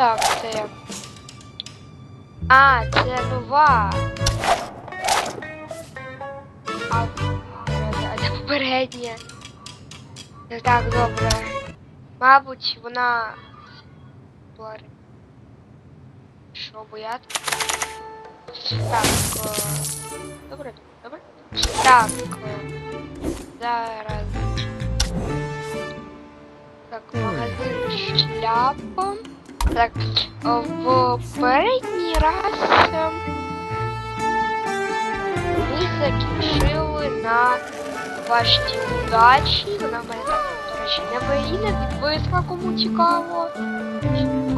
Так, це. А, це нова. А, а це попередня. Так добре. Мабуть, вона. Що бояти? Так. О... Добре, добре. Так. О... Зараз. Так, магазин шляпа. Так, в передній раз ем, ми закінчили на вашій удачі. Вона в мене так, до речі, не аварійна, підписка, кому цікаво.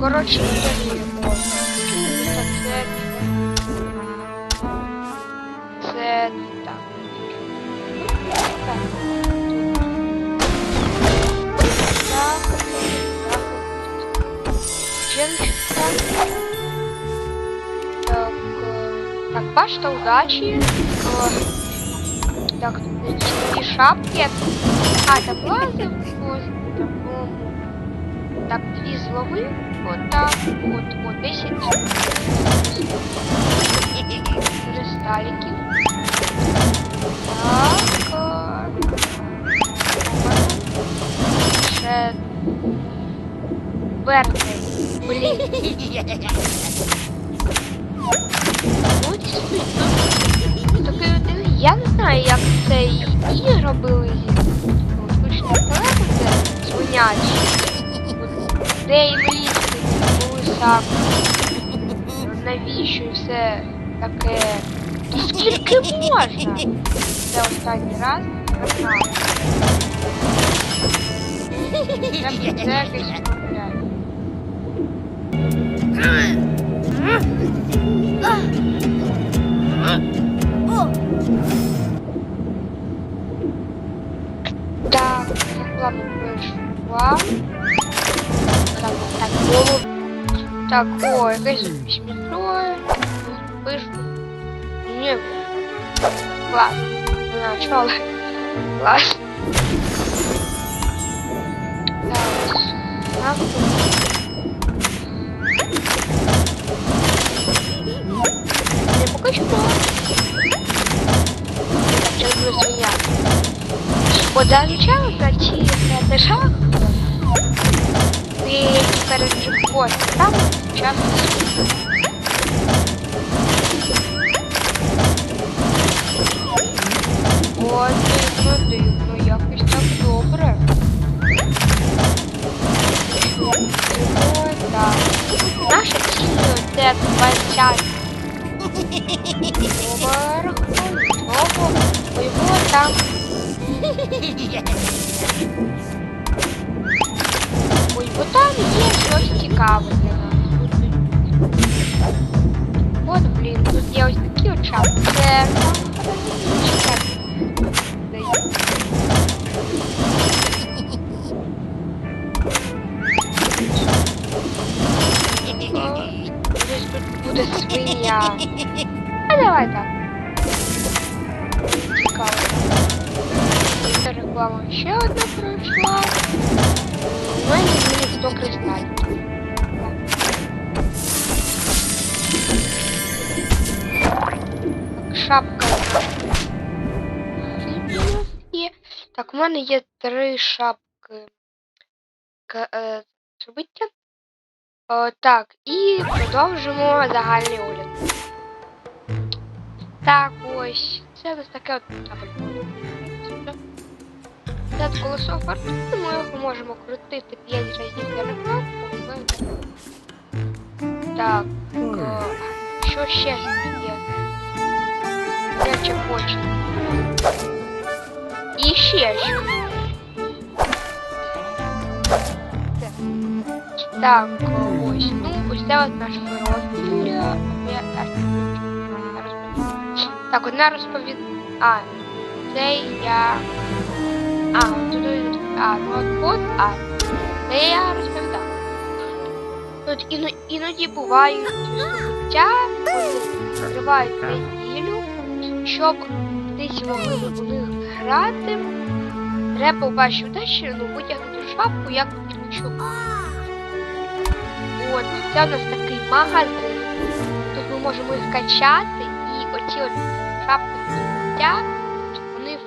Коротше, перевіримо. Це... Це Женщина. Так, э, так, башта удачи. Э, Так, такие шапки. А, это плазы. Вот. Так, две зловы. Вот так. Вот, вот, 10. Кристаллики. Так. э, Ще... Блін. Я не знаю, як це і робили зі свинячі. Де і влізти, були сам. Навіщо і все таке. Скільки можна? Це останній раз це купляти. Так, рекламу пройшла. Так, так, голову. Так, о, якесь смішно. Пишу. Ні. Клас. Не знаю, що, але клас. Так, нам Не. Так, я люблю свиня. От зазвичай на ці етажах ти перед джекпотом там часто От, ну дивно, якось так добре. Ось так. Наша ціль це 20 поверху, того, його там Ой, бо там є щось цікаве для нас. От, блін, тут є ось такі от Шапки. Це так. Десь тут буде свиня. А давай так. Цікаво. Це реклама ще одна пройшла. У мене мені 100 кристалів. Так, шапка. Є. Так, у мене є три шапки. К, е, зробиття. О, так, і продовжимо загальний огляд. Так, ось. Це ось таке от табель. Це от колесо фортуни, ми його можемо крутити 5 разів для рекламу. Так, о, що ще є? Гаряча почта. І ще що. Так, ось, ну, ось це от наш профіль. Я- я- я. Так, одна розповід... А, це я... А, тут, а, ну от, а, це я розповідав. Тут іно, іноді бувають здобуття, коли тривають неділю, щоб десь могли них грати. Треба у вашій удачі ну, витягнути шапку як. От, це у нас такий магазин. Тут ми можемо їх качати і оці от шапки життя, вони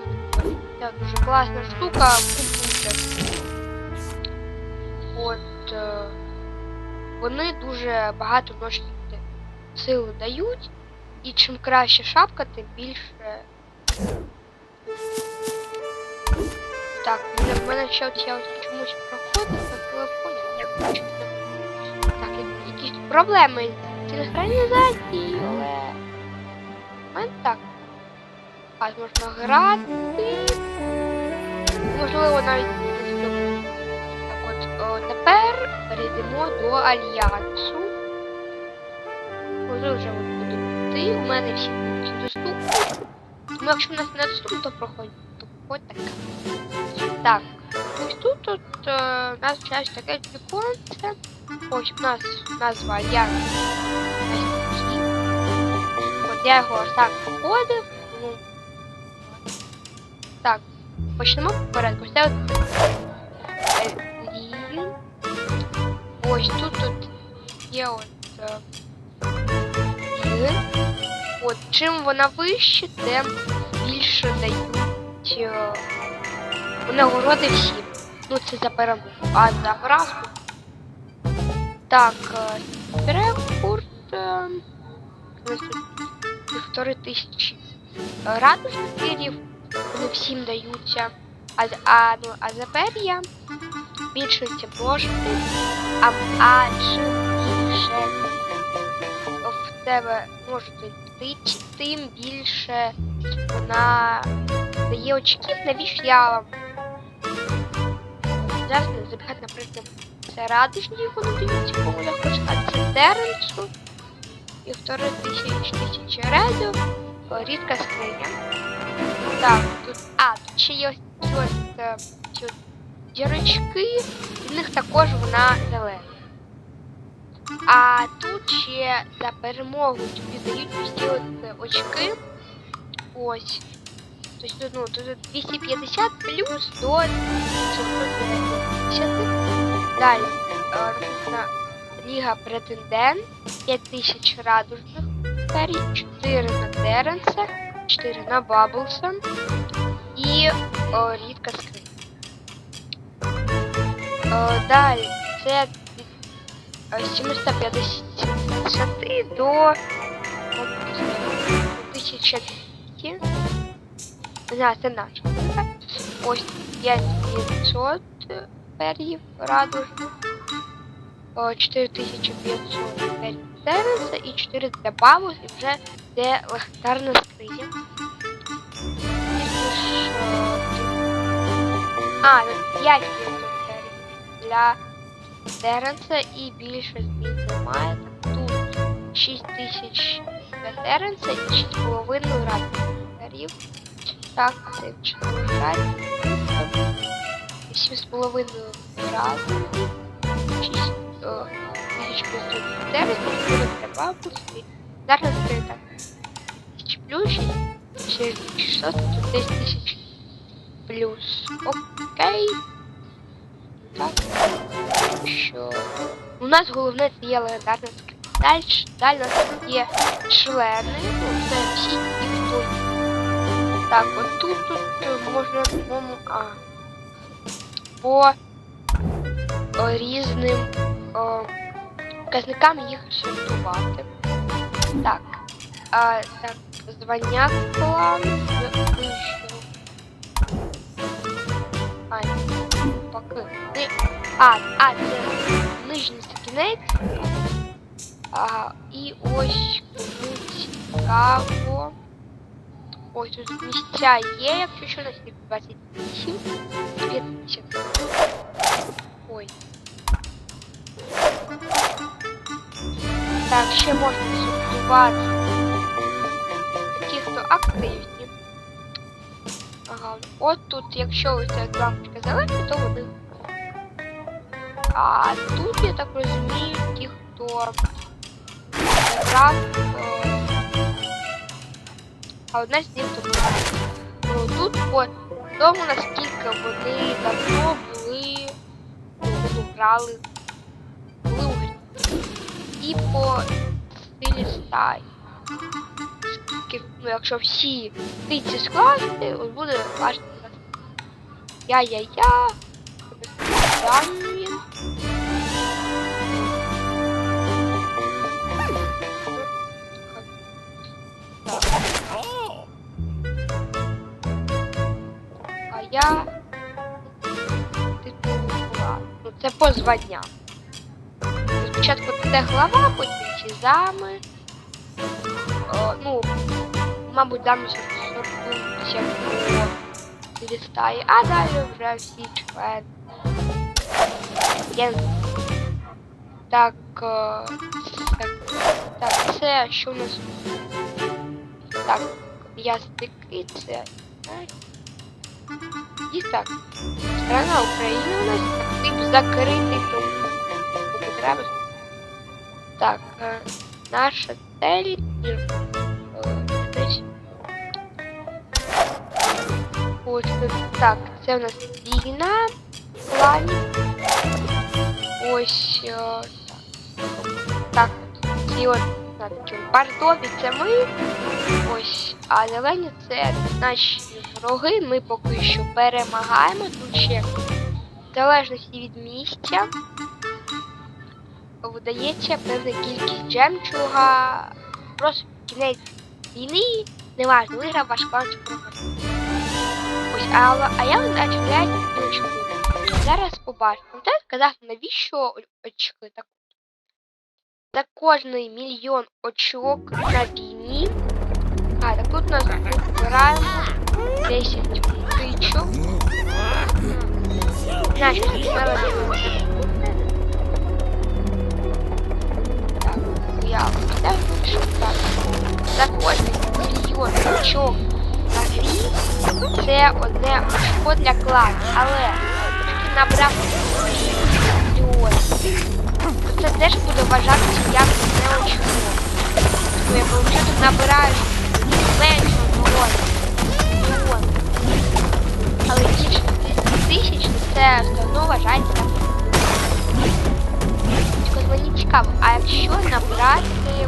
це дуже класна штука, купуйте. От е, вони дуже багато ночної сили дають, і чим краще шапка, тим більше. Так, в мене ще от я ось чомусь проходить на телефоні. Я хочу. Проблеми з синхронізацією, але. в мене так. А можна грати. Можливо, навіть. Так от, о, тепер перейдемо до альянсу. Можливо, вже от буду йти. У мене всі доступні. Тому якщо в нас не доступно, то проходь. То проходь так. Так, ось тут тут у нас час таке віконце. Ось у нас назва альянсу. От я його сам проходив. Ну, так, почнемо по порядку. Це от е. Ось тут тут є от е, він. От чим вона вище, тим більше дають е, нагороди всім. Ну це за перемогу. А за графу. Так, е, рекорд. е, півтори тисячі е, радужних пірів. Вони всім даються. А, а, ну, а за пер'я більшості брошки. А, а більше в тебе може йти, тим більше вона дає очків, навіщо я зараз не забігати, наприклад, це радужні вони дають, кому я а це Деренсу. Півтори тисячі тисячі разів. О, Рідка скриня. Так, тут. А, тут ще є ось ось е, ці дірочки, в них також вона зелена. А тут ще за перемогу тобі дають всі от е, очки. Ось. То тут, ну, тут 250 плюс до 750. Далі. Орна Лига претендент. 5000 радужных парі, 4 на Теренса, 4 на Баблса и э, о, рідка скринька. Э, Далі це э, 750 до 1000 за заначку. Ось 5500 пер'їв радуг. 4500 пер'їв сервіса і 4 для бабус і вже де легендарна скриня. А, 5 для Теренса і більше змін немає. Тут 6000 для Теренса і 6,5 градусів. Так, це чотири шарики. Сім з половиною разів. Шість о, тисяч плюс дев'ять, чотири для бабуси. Зараз три так. Тисяч плюс шість, шістсот, тут десь тисяч плюс. Окей. Так. Що? У нас головне це є легендарна скрипка. Далі, далі у нас є члени. Це всі так, от тут, тут е, можна по-моєму, а, по о, різним о, показникам їх сортувати. Так. А, так, звання клану вищого. А, поки. А, а, це нижній кінець. А, і ось кому цікаво. Ось тут місця є, якщо що, на слід 28, 50. Ой. Так, ще можна сортувати такі, хто активні. Ага, от тут, якщо ось ця лампочка зелена, то вони. А тут, я так розумію, ті, хто грав. а одна з них тут. Ну тут по тому, наскільки вони давно були, ну, вони грали, були у грі. і по стилі стаї. Ну, якщо всі птиці скласти, от буде важко. Я-я-я. Дані. По званням. Спочатку це глава, потім ці зами. О, ну, мабуть, зами сортуються по лістає, а далі вже всі члени. Я... Так, е, так, так, це що у нас? Так, я стики, це. Знаєш. І так. Страна України у нас тип закритий, тому. Так, е, наша цель. е. Ось так, це у нас війна в. Ось е, так. Так, ці от на ми. Ось, а зелені це наші вороги. Ми поки що перемагаємо. Тут ще в залежності від місця видається певна кількість жемчуга. Просто кінець війни, неважно, виграв ваш клан. Ось, а, а я начинаю очки. Зараз побачимо. Ти сказав, навіщо очки так? За кожний мільйон очок на війні. А, так тут нас збираємо 10 тичок. Значить, смело Так, я так, так. За кожний мільйон очок на це одне очко для клану. Але набрав мільйон. Це теж буде вважатися як одне очко. Бо якщо ти набираєш мільйон, але більше тисяч, то це одно вважається як Тільки мені цікаво, а якщо набрати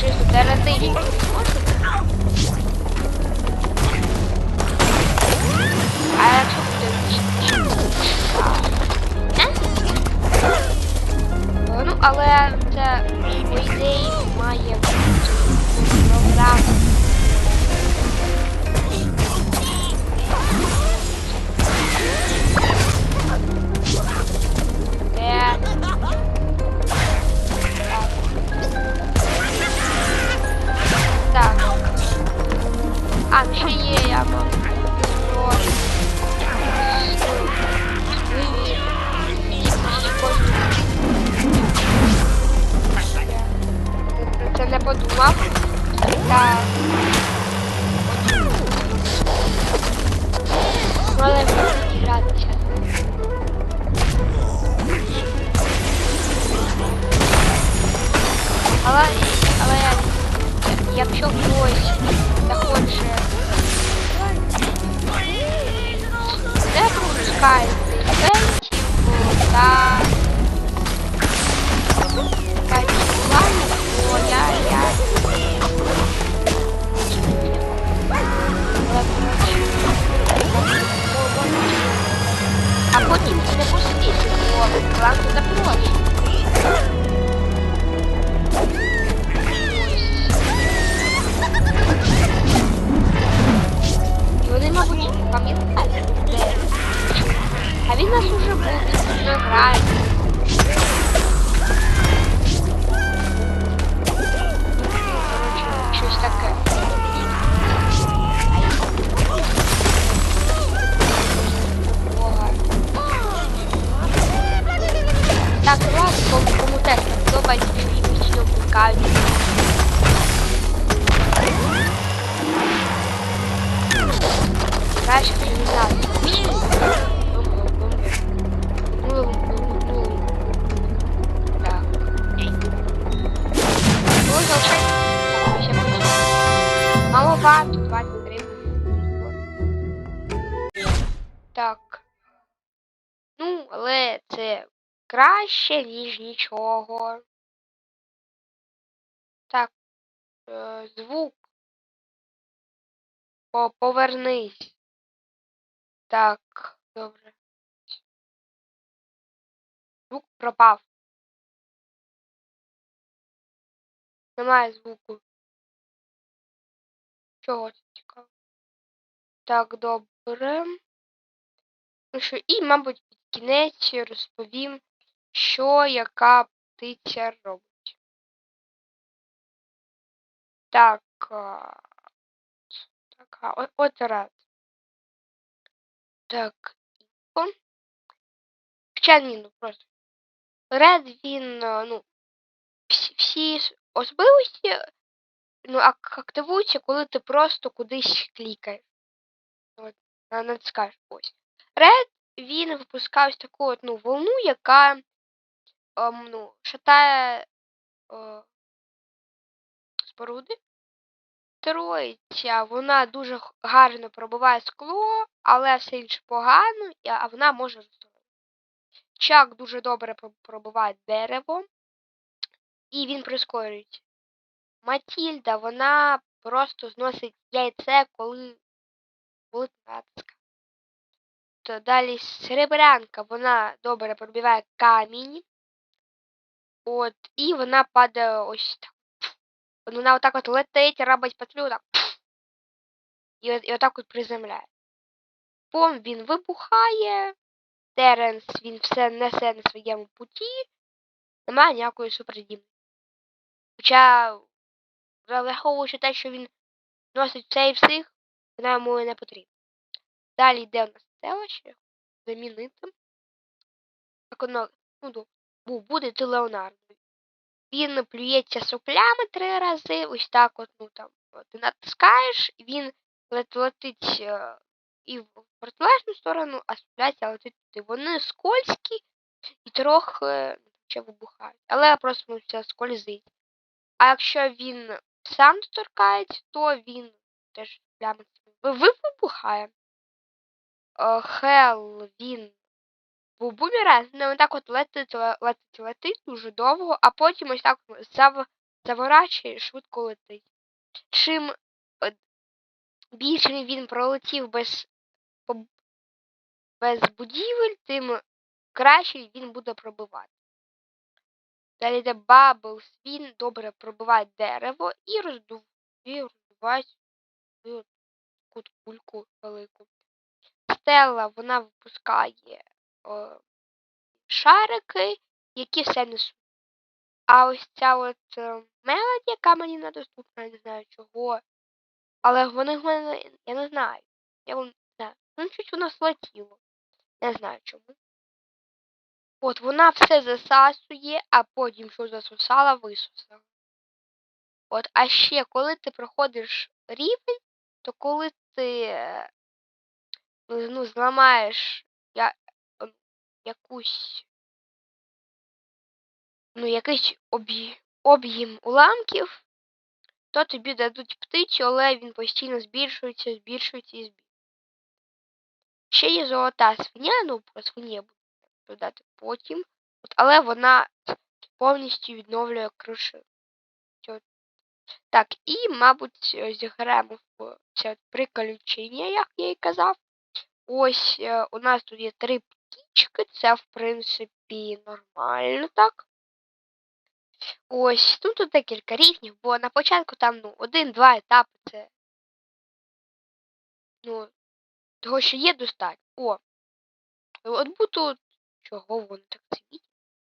чисто теоретично А якщо буде але це по ідеї має бути програма. Ладно, кому, кому теж не подобається, що їх постійно пускають. Краще організація. Краще, ніж нічого. Так, е, звук. По- Повернись. Так, добре. Звук пропав. Немає звуку. Чого це цікаво? Так, добре. Ну що, і, мабуть, під кінець розповім, що яка птиця робить. Так. Так, от раз. Так. Хоча ні, ну просто. Ред він, ну, всі, особливості ну, ак- активуються, коли ти просто кудись клікаєш. От, на- натискаєш ось. Ред він випускає ось таку от, ну, волну, яка ем, ну, шатає е, споруди. Троїця, вона дуже гарно пробиває скло, але все інше погано, а вона може розтворити. Чак дуже добре пробиває дерево, і він прискорюється. Матільда, вона просто зносить яйце, коли, натискаєш. То далі серебрянка, вона добре пробиває камінь. От, і вона падає ось так. Вона отак от летить, робить петлю, так. І, і отак от приземляє. Пом він вибухає. Теренс він все несе на своєму путі. Немає ніякої супердімності. Хоча, враховуючи те, що він носить все і всіх, вона йому не потрібна. Далі йде у нас селище. Замінити. Так воно, ну, добре. Бу- буде ти Леонардо. Він плюється соплями три рази, ось так от, ну там, ти натискаєш, він летить і в протилежну сторону, а сопляться летить туди. Вони скользкі і трохи ну, ще вибухають. Але просто ну, це скользить. А якщо він сам доторкається, то він теж плями ви- ви- вибухає. Е, Хел він був бумеранг, ну так от летить, летить, летить дуже довго, а потім ось так зав, заворачує і швидко летить. Чим е, більше він пролетів без, без будівель, тим краще він буде пробивати. Далі йде Баблс, він добре пробиває дерево і роздуває кульку велику. Стелла, вона випускає шарики, які все несуть. А ось ця от е, мелодія, яка мені недоступна, я не знаю чого. Але вони в мене, я не знаю. Я вон- не знаю. Ну, чуть воно слетіло. Не знаю чому. От вона все засасує, а потім, що засосала, висосала. От, а ще, коли ти проходиш рівень, то коли ти е, ну, зламаєш якусь ну, якийсь об'єм уламків, то тобі дадуть птицю, але він постійно збільшується, збільшується і збільшується. Ще є золота свиня, ну про свині я буду додати потім. От, але вона повністю відновлює круши. Так, і, мабуть, зіграємо в це приключення, як я і казав. Ось е, у нас тут є три птічки, це, в принципі, нормально так. Ось, тут декілька рівнів, бо на початку там ну, один-два етапи це. Ну, того, що є достатньо. О. От буду. Чого воно так світить?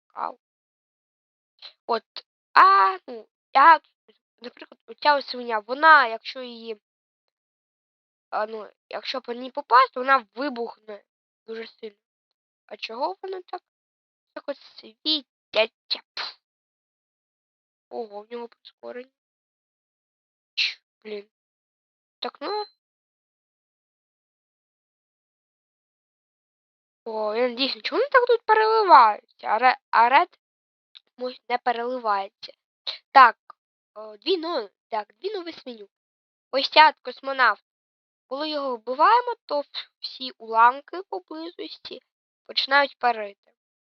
Цікаво. От. А, ну, я, наприклад, оця ось свиня, вона, якщо її. А, ну, якщо по ній попасти, вона вибухне дуже сильно. А чого воно так? Так от світяться. Ого, в нього прискорення. Ч, блін. Так, ну. О, я дійсно, чому вони так тут переливаються? А, ре, а ред не переливається. Так, о, дві ну, так, дві нові свиню. Ось ця космонавт. Коли його вбиваємо, то всі уламки поблизості починають парити.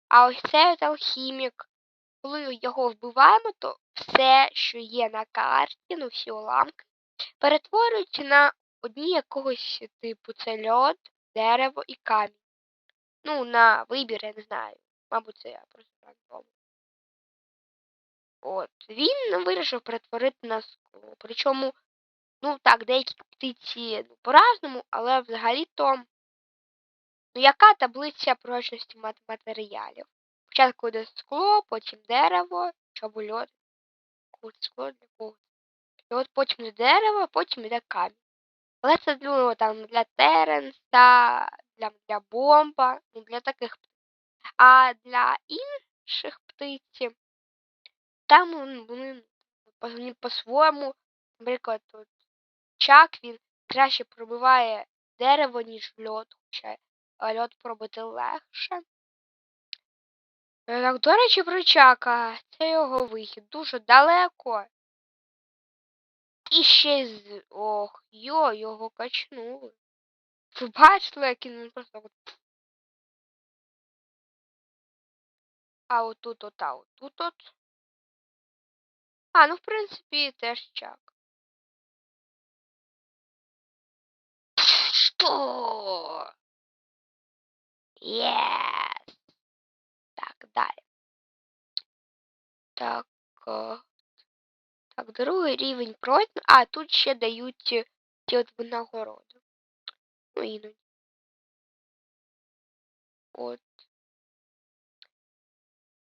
А ось цей от алхімік, коли його вбиваємо, то все, що є на карті, ну всі уламки, перетворюються на одні якогось типу це льод, дерево і камінь. Ну, на вибір, я не знаю. Мабуть, це я просто рандом. От. Він вирішив перетворити на скло. Причому, ну так, деякі птиці ну, по-разному, але взагалі-то. Ну, яка таблиця прочності матеріалів? Спочатку йде скло, потім дерево, щоб льод. Скло для кого? І от потім йде дерево, потім йде камінь. Але це ну, там для Теренса, для, для бомба, ну, для таких птиць. А для інших птиць, там ну, вони вони по-своєму, наприклад, от, чак він краще пробиває дерево, ніж льод, хоча а льод пробити легше. Так, до речі, про чака. Це його вихід. Дуже далеко. І ще з. Ох, йо, його качнули. Ви бачили, як він просто от. А отут от, а отут от. А, ну в принципі, теж чак. Що? Єс. Так, далі. Так. е, Так, другий рівень пройдено. А, тут ще дають ті от винагороди. Ну, іноді. От.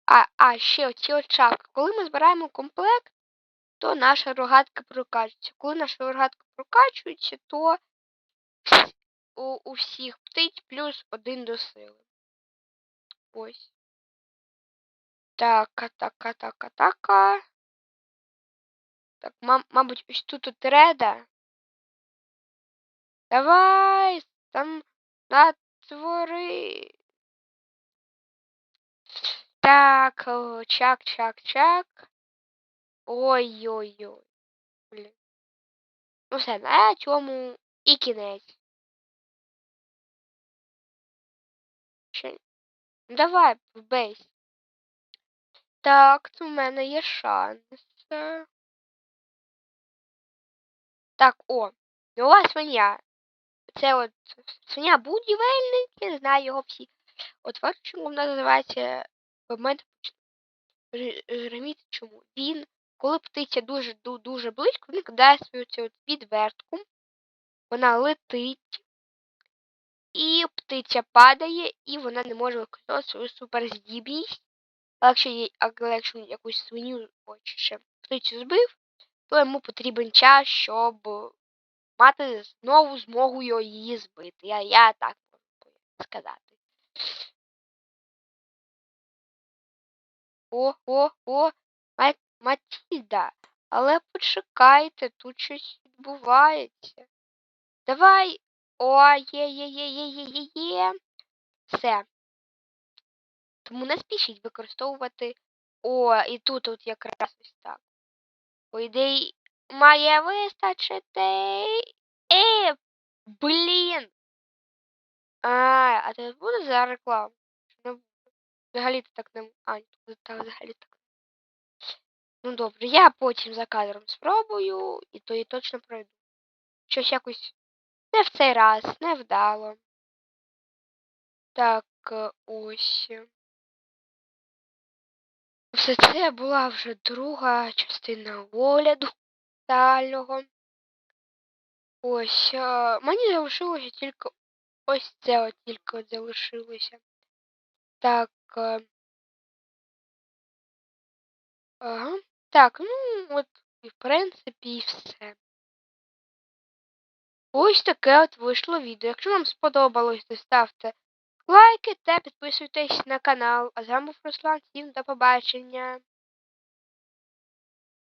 А, а, ще оці от шапки. Коли ми збираємо комплект, то наша рогатка прокачується. Коли наша рогатка прокачується, то у, у всіх птиць плюс один до сили. Ось. Так, атака, атака, атака. Так, мам, мабуть, ось тут от реда. Давай, там натвори. Так, чак, чак, чак. Ой-ой-ой. Блін. Ну все, на цьому і кінець. Давай, вбейся. Так, у мене є шанс. Так, о, нова свиня. Це от свиня будівельник, я знаю його всі. От бачу, чому вона називається мене гриміти чому. Він, коли птиця дуже ду- дуже близько, він кидає свою цю відвертку, вона летить, і птиця падає, і вона не може використовувати свою суперздібність. Але якщо, їй- якщо якусь свиню ще птицю збив, то йому потрібен час, щоб мати знову змогу її збити. Я, я так можу сказати. О, о, о, Матільда, але почекайте, тут щось відбувається. Давай. О, є, є, є, є, є, є, є. Все. Тому не спішіть використовувати. О, і тут от якраз ось так. По ідеї, має вистачити. Е, блін. А, а це буде за рекламу? Чи? Взагалі-то так не... А, так взагалі так. Ну добре, я потім за кадром спробую, і то і точно пройду. Щось якось не в цей раз, не вдало. Так, е, ось. Все це була вже друга частина огляду дальнього. Ось. е, Мені залишилося тільки ось це от тільки от залишилося. Так. е, Ага. Так, ну от, і в принципі, і все. Ось таке от вийшло відео. Якщо вам сподобалось, то ставте лайки та підписуйтесь на канал. А з вами Руслан. Всім до побачення.